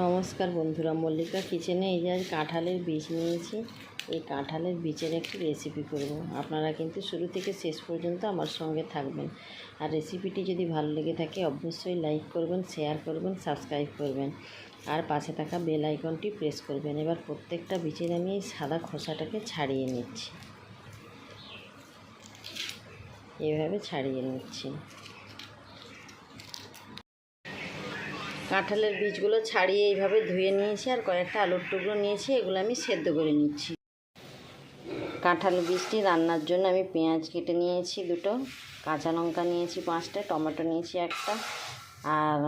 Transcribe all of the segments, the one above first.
নমস্কার বন্ধুরা, মল্লিকা কিচেনে এই যে আজ কাঁঠালের বীজ নিয়েছি। এই কাঁঠালের বীজের একটি রেসিপি করব আপনারা কিন্তু শুরু থেকে শেষ পর্যন্ত আমার সঙ্গে থাকবেন। আর রেসিপিটি যদি ভালো লেগে থাকে, অবশ্যই লাইক করবেন শেয়ার করবেন সাবস্ক্রাইব করবেন। আর পাশে থাকা বেল আইকনটি প্রেস করবেন। এবার প্রত্যেকটা বীজের আমি এই সাদা খোসাটাকে ছাড়িয়ে নিচ্ছি। এভাবে ছাড়িয়ে নিচ্ছি। কাঁঠালের বীজগুলো ছাড়িয়ে এইভাবে ধুয়ে নিয়েছি আর কয়েকটা আলুর টুকরো নিয়েছি, এগুলো আমি সেদ্ধ করে নিচ্ছি। কাঁঠাল বীজটি রান্নার জন্য আমি পেঁয়াজ কেটে নিয়েছি দুটো, কাঁচা লঙ্কা নিয়েছি পাঁচটা, টমেটো নিয়েছি একটা, আর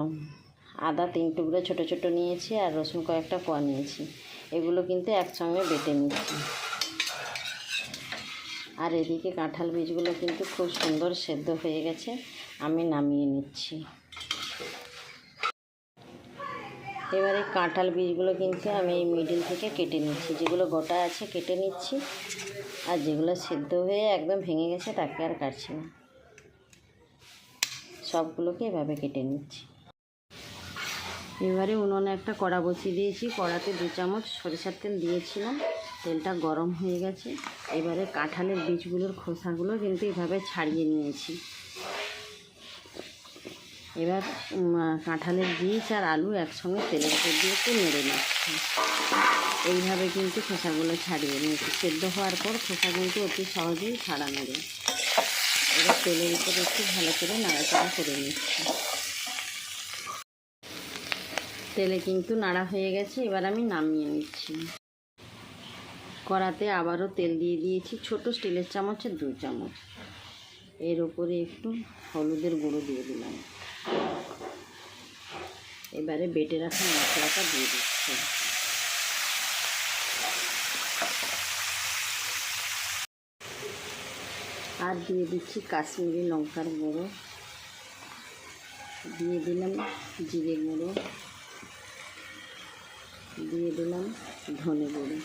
আদা তিন টুকরো ছোট ছোট নিয়েছি আর রসুন কয়েকটা কোয়া নিয়েছি। এগুলো কিন্তু একসঙ্গে বেটে নিচ্ছি। আর এদিকে কাঁঠাল বীজগুলো কিন্তু খুব সুন্দর সেদ্ধ হয়ে গেছে, আমি নামিয়ে নিচ্ছি। এবারে কাঁঠাল বীজগুলো কিন্তু আমি এই মিডিল থেকে কেটে নিচ্ছি। যেগুলো গোটা আছে কেটে নিচ্ছি। আর যেগুলো সেদ্ধ হয়ে একদম ভেঙে গেছে তাকে আর কাটছি না। সবগুলোকে এভাবে কেটে নিচ্ছি। এবারে উনুনে একটা কড়া বসিয়ে দিয়েছি। কড়াতে দু চামচ সরিষার তেল দিয়েছিলাম। তেলটা গরম হয়ে গেছে। এবারে কাঁঠালের বীজগুলোর খোসাগুলো কিন্তু এভাবে ছাড়িয়ে নিয়েছি। এবার কাঁঠালের বীজ আর আলু একসঙ্গে তেলের উপর দিয়ে একটু নেড়ে নিচ্ছি। এইভাবে কিন্তু খোসাগুলো ছাড়িয়ে নিয়েছি। সেদ্ধ হওয়ার পর খোসা কিন্তু অতি সহজেই ছাড়ানো যায় এবার তেলের উপর একটু ভালো করে নাড়াচাড়া করে নিচ্ছি। তেলে কিন্তু নাড়া হয়ে গেছে, এবার আমি নামিয়ে নিচ্ছি। কড়াতে আবারও তেল দিয়ে দিয়েছি ছোট স্টিলের চামচের দু চামচ। এর উপরে একটু হলুদের গুঁড়ো দিয়ে দিলাম। এবারে বেটে রাখা মশলাটা দিয়ে দিচ্ছি। আর দিয়ে দিচ্ছি কাশ্মীরি লঙ্কার গুঁড়ো। দিয়ে দিলাম জিরে গুঁড়ো। দিয়ে দিলাম ধনে গুঁড়ো।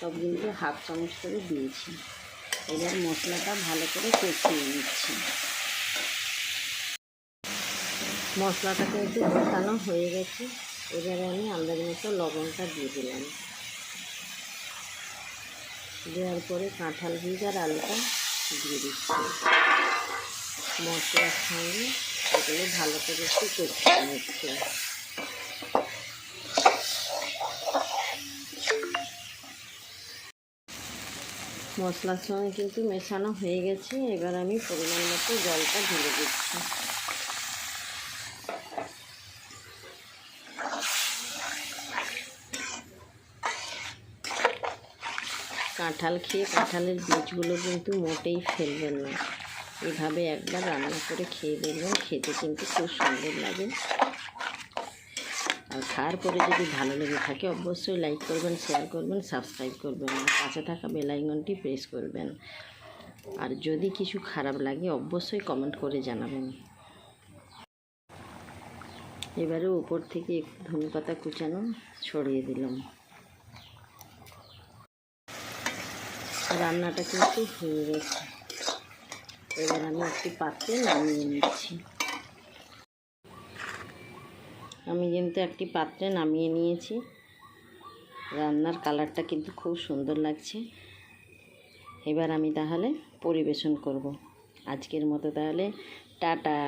সব কিন্তু হাফ চামচ করে দিয়েছি। এবার মশলাটা ভালো করে কষিয়ে নিচ্ছি। মশলাটা একটু কষানো হয়ে গেছে। এবারে আমি আন্দাজ মতো লবণটা দিয়ে দিলাম। দেওয়ার পরে কাঁঠাল বীজ আর আলুটা দিয়ে দিচ্ছি। মশলার সঙ্গে এগুলো ভালো করে একটু কষিয়ে নিচ্ছি। মশলার সঙ্গে কিন্তু মেশানো হয়ে গেছে। এবার আমি পরিমাণ মতো জলটা ঢেলে দিচ্ছি। কাঁঠাল খেয়ে কাঁঠালের বীজগুলো কিন্তু মোটেই ফেলবেন না। এভাবে একবার রান্না করে খেয়ে দেখবেন, খেতে কিন্তু খুব সুন্দর লাগে। আর খাওয়ার পরে যদি ভালো লেগে থাকে, অবশ্যই লাইক করবেন শেয়ার করবেন সাবস্ক্রাইব করবেন আর পাশে থাকা বেলাইকনটি প্রেস করবেন। আর যদি কিছু খারাপ লাগে, অবশ্যই কমেন্ট করে জানাবেন। এবারে উপর থেকে একটু ধনে পাতা কুচানো ছড়িয়ে দিলাম। রান্নাটা কিন্তু হয়ে গেছে। এবার আমি একটি পাত্রে নামিয়ে নিচ্ছি। আমি কিন্তু একটি পাত্রে নামিয়ে নিয়েছি। রান্নার কালারটা কিন্তু খুব সুন্দর লাগছে। এবার আমি তাহলে পরিবেশন করব। আজকের মতো তাহলে, টাটা।